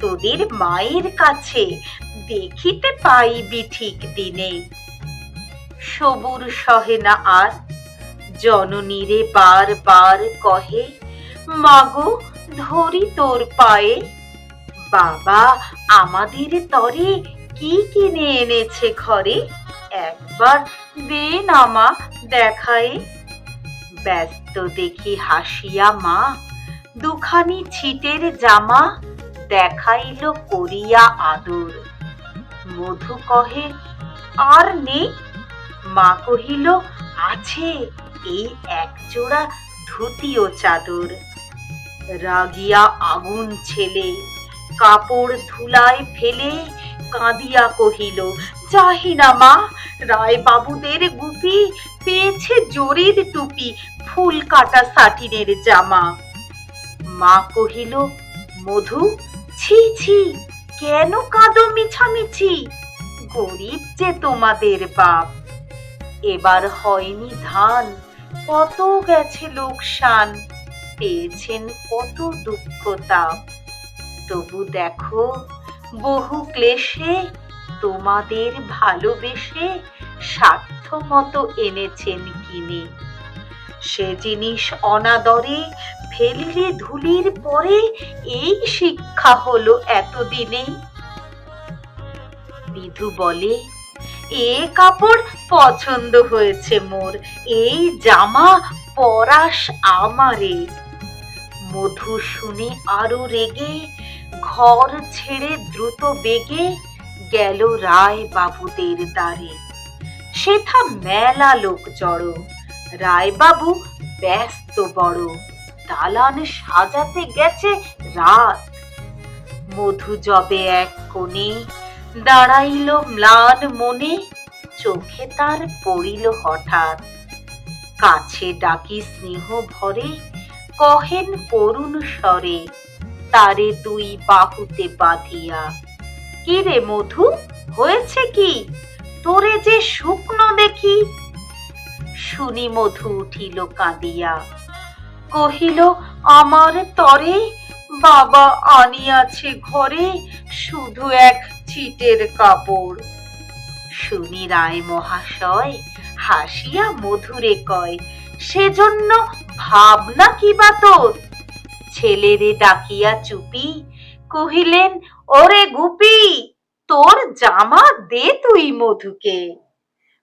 তোদের মায়ের কাছে দেখিতে পাইবি ঠিক দিনে। সবুর সহে না আর, জননীরে বার বার কহে, মাগো, ধরি তোর পায়ে। বাবা, আমাদের তরে কি কিনে এনেছে ঘরে? একবার দে না মা দেখায়। ব্যস্ত দেখি হাসিয়া মা, দুখানি ছিটের জামা দেখাইল করিয়া আদর। মধু কহে, আর নেই? মা কহিল, আছে, এই এক জোড়া ধুতি ও চাদর। রাগিয়া আগুন ছেলে, কাপড় ধুলায় ফেলে কাঁদিয়া কহিল, যাহি না মা রায় বাবুদের গুপি পেয়েছে জরির টুপি, ফুল কাটা সাটিনের জামা। মা কহিল, মধু ছি ছি, কেন কাঁদো মিছামিছি? গরিব যে তোমাদের বাপ। এবার হয়নি ধান, কত গেছে লোকসান, পেয়েছেন কত দুঃখ তাপ। তবু দেখো, বহু ক্লেশে তোমাদের ভালোবেসে স্বার্থ মতো এনেছেন কিনে। সে জিনিস অনাদরে ফেলিলে ধুলির পরে এই শিক্ষা হলো এতদিনে। বিধু বলে, এ কাপড় পছন্দ হয়েছে মোর, এই জামা পরাস আমারে। মধু শুনে আরও রেগে, ঘর ছেড়ে দ্রুত বেগে গেল রায় বাবুদের দ্বারে। সেথা মেলা লোক জড়ো। রায়বাবু ব্যস্ত বড়। দালান সাজাতে গেছে রাত। মধু জবে এক কোণে, দাঁড়াইল ম্লান মনে, চোখে তার পড়িল হঠাৎ। কাছে ডাকি স্নেহ ভরে, কহেন করুণ স্বরে, তারে দুই বাহুতে বাঁধিয়া। কি রে মধু, হয়েছে কি? তোরে যে শুকনো দেখি শুনি মধু উঠিল কাঁদিয়া। কহিল, আমার তরে বাবা আনিয়াছে ঘরে শুধু এক চিটের কাপড়। শুনি রায় মহাশয়, হাসিয়া মধুরে কয়, সেজন্য ভাবনা কি বা তোর? ছেলেরে ডাকিয়া চুপি কহিলেন, ওরে গুপি, তোর জামা দে তুই মধুকে।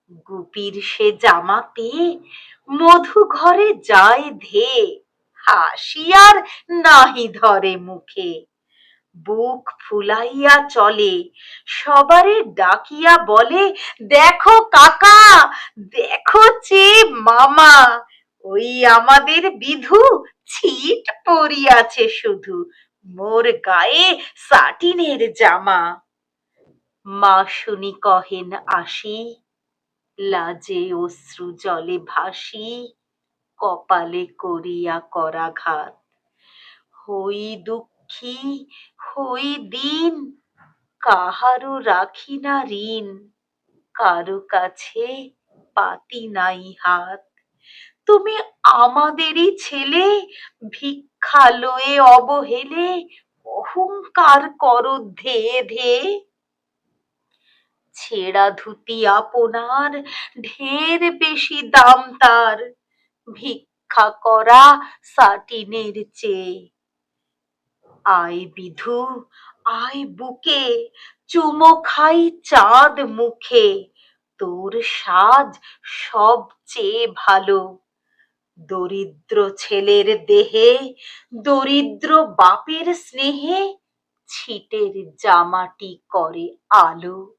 গুপির সে জামা পেয়ে মধু ঘরে যায় ধে হাসিয়ার নাহি ধরে মুখে। বুক ফুলাইয়া চলে, সবারে ডাকিয়া বলে, দেখো কাকা, দেখো চে মামা, ওই আমাদের বিধু ছিট পরিয়াছে শুধু, মোর গায়ে সাটিনের জামা। মা শুনি কহেন আসি লাজে অশ্রু জলে ভাসি, কপালে করিয়া করাঘাত। হই দুঃখী, হই দিন, কাহারও রাখি না ঋণ। কারও কাছে পাতি নাই হাত। তুমি আমাদেরই ছেলে ভিক্ষা লয়ে অবহেলে অহংকার করো ধেয়ে ধেয়ে ছেঁড়া ধুতি আপনার, ঢের বেশি দাম তার। ভিক্ষা করা সাটিনের চেয়ে। আয় বিধু, আয় বুকে, চুমো খাই চাঁদ মুখে। তোর সাজ সবচেয়ে ভালো। দরিদ্র ছেলের দেহে, দরিদ্র বাপের স্নেহে ছিটের জামাটি করে আলো।